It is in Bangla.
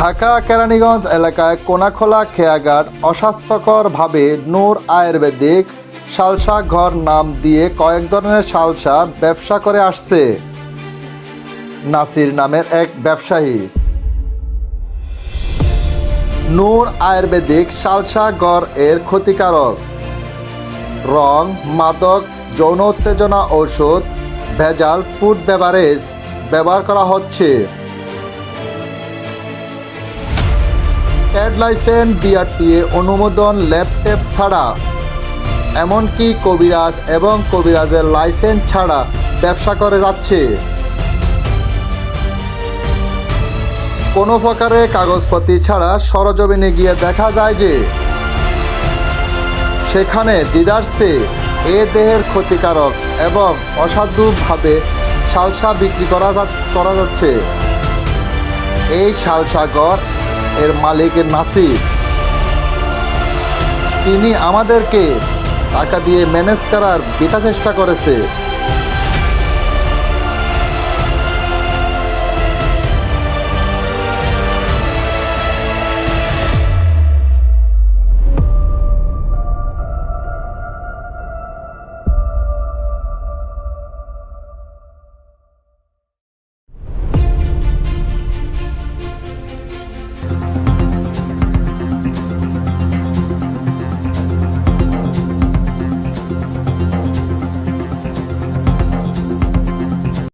ঢাকা কেরানীগঞ্জ এলাকায় কোনাখোলা খেয়াঘাট অস্বাস্থ্যকরভাবে নূর আয়ুর্বেদিক সালসা ঘর নাম দিয়ে কয়েক ধরনের সালসা ব্যবসা করে আসছে। নাসির নামের এক ব্যবসায়ী। নূর আয়ুর্বেদিক সালসা গড় এর ক্ষতিকারক। রং, মাদক, যৌন উত্তেজনা ঔষধ ভেজাল, ফুড বেভারেজ ব্যবহার করা হচ্ছে। ট্যাড লাইসেন্স বিআরটিএ অনুমোদন, ল্যাপটপ ছাড়া। এমনকি কবিরাজ এবং কবিরাজের লাইসেন্স ছাড়া ব্যবসা করে যাচ্ছে। কোনো প্রকারে কাগজপত্র ছাড়া সরজমিনে গিয়ে দেখা যায় যে, সেখানে দিদার্সে এ দেহের ক্ষতিকারক এবং অসাধুভাবে সালসা বিক্রি করা করা যাচ্ছে। এই শালসাগর এর নাসির। তিনি আমাদেরকে টাকা দিয়ে ম্যানেজ করার বৃথা চেষ্টা করেছে।